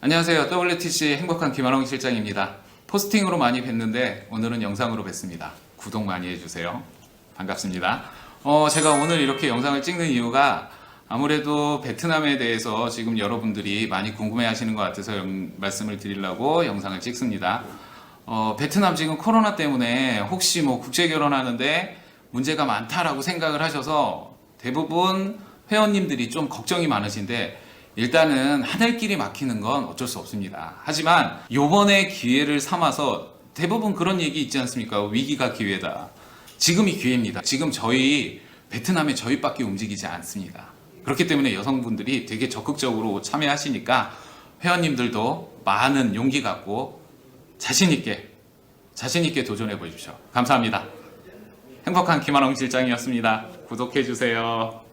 안녕하세요. WTC 행복한 김한홍 실장입니다. 포스팅으로 많이 뵀는데 오늘은 영상으로 뵙습니다. 구독 많이 해주세요. 반갑습니다. 어, 제가 오늘 이렇게 영상을 찍는 이유가 아무래도 베트남에 대해서 지금 여러분들이 많이 궁금해 하시는 것 같아서 영- 말씀을 드리려고 영상을 찍습니다. 어, 베트남 지금 코로나 때문에 혹시 뭐 국제 결혼하는데 문제가 많다라고 생각을 하셔서 대부분 회원님들이 좀 걱정이 많으신데 일단은 하늘길이 막히는 건 어쩔 수 없습니다. 하지만 요번에 기회를 삼아서 대부분 그런 얘기 있지 않습니까? 위기가 기회다. 지금이 기회입니다. 지금 저희 베트남에 저희밖에 움직이지 않습니다. 그렇기 때문에 여성분들이 되게 적극적으로 참여하시니까 회원님들도 많은 용기 갖고 자신 있게 자신 있게 도전해 보십시오. 감사합니다. 행복한 김한홍 실장이었습니다. 구독해 주세요.